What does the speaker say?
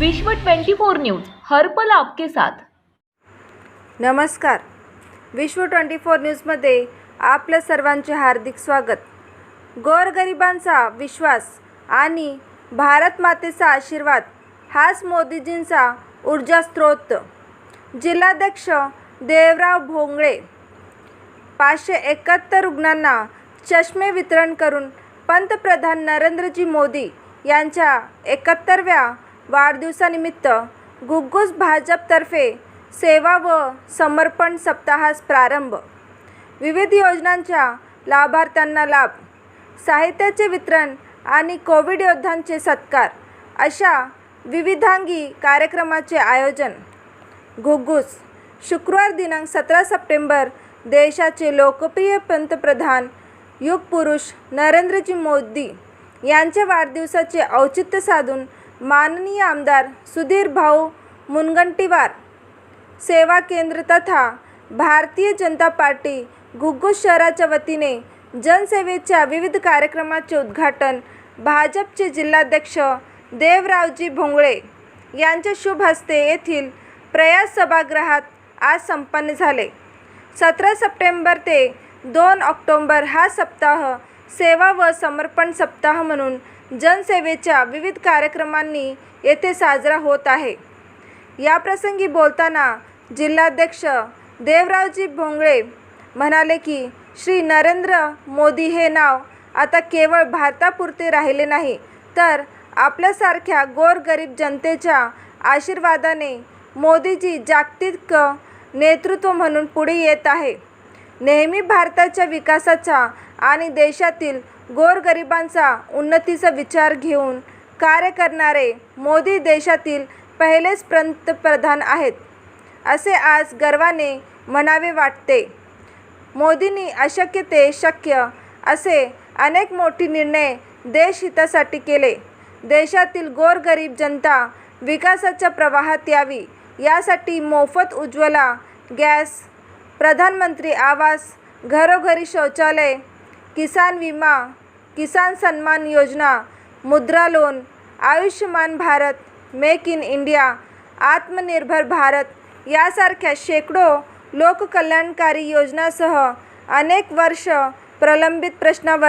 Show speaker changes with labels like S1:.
S1: विश्व 24 न्यूज हर पल आपके साथ.
S2: नमस्कार. विश्व ट्वेंटी फोर न्यूजमध्ये आपलं सर्वांचे हार्दिक स्वागत. गोरगरिबांचा विश्वास आणि भारत मातेचा आशीर्वाद हाच मोदीजींचा ऊर्जा स्रोत. जिल्हाध्यक्ष देवराव भोंगळे पाचशे एकाहत्तर रुग्णांना चष्मे वितरण करून पंतप्रधान नरेंद्रजी मोदी यांच्या एकाहत्तरव्या वाढदिवसानिमित्त गुग्गूस भाजपतर्फे सेवा व समर्पण सप्ताहास प्रारंभ. विविध योजनांच्या लाभार्थ्यांना लाभ साहित्याचे वितरण आणि कोविड योद्धांचे सत्कार अशा विविधांगी कार्यक्रमाचे आयोजन. घुग्गूस शुक्रवार दिनांक सतरा सप्टेंबर देशाचे लोकप्रिय पंतप्रधान युगपुरुष नरेंद्रजी मोदी यांच्या वाढदिवसाचे औचित्य साधून माननीय आमदार सुधीर भाऊ मुनगंटीवार सेवा केंद्र तथा भारतीय जनता पार्टी घुग्गू शहराच्या वतीने जनसेवेच्या विविध कार्यक्रमाचे उद्घाटन भाजपचे जिल्हाध्यक्ष देवरावजी भोंगळे यांच्या शुभ हस्ते येथील प्रयास सभागृहात आज संपन्न झाले. सतरा सप्टेंबर ते दोन ऑक्टोंबर हा सप्ताह सेवा व समर्पण सप्ताह म्हणून जनसेवेच्या विविध कार्यक्रमांनी येथे साजरा होत आहे. याप्रसंगी बोलताना जिल्हाध्यक्ष देवरावजी भोंगळे म्हणाले की श्री नरेंद्र मोदी हे नाव आता केवळ भारतापुरते राहिले नाही तर आपल्यासारख्या गोरगरीब जनतेच्या आशीर्वादाने मोदीजी जागतिक नेतृत्व म्हणून पुढे येत आहे. नेहमी भारताच्या विकासाचा आणि देशातील गोरगरिबांचा उन्नतीचा विचार घेऊन कार्य करणारे मोदी देशातील पहिलेच पंतप्रधान आहेत असे आज गर्वाने म्हणावे वाटते. मोदींनी अशक्य ते शक्य असे अनेक मोठे निर्णय देशहितासाठी केले. देशातील गोरगरीब जनता विकासाच्या प्रवाहात यावी यासाठी मोफत उज्ज्वला गॅस प्रधानमंत्री आवास घरोघरी शौचालय किसान विमा Kisan Samman Yojana Mudra loan Ayushman Bharat make in India Atmanirbhar Bharat यासारख्या शेकडो लोककल्याणकारी योजनासह अनेक वर्ष प्रलंबित प्रश्नावर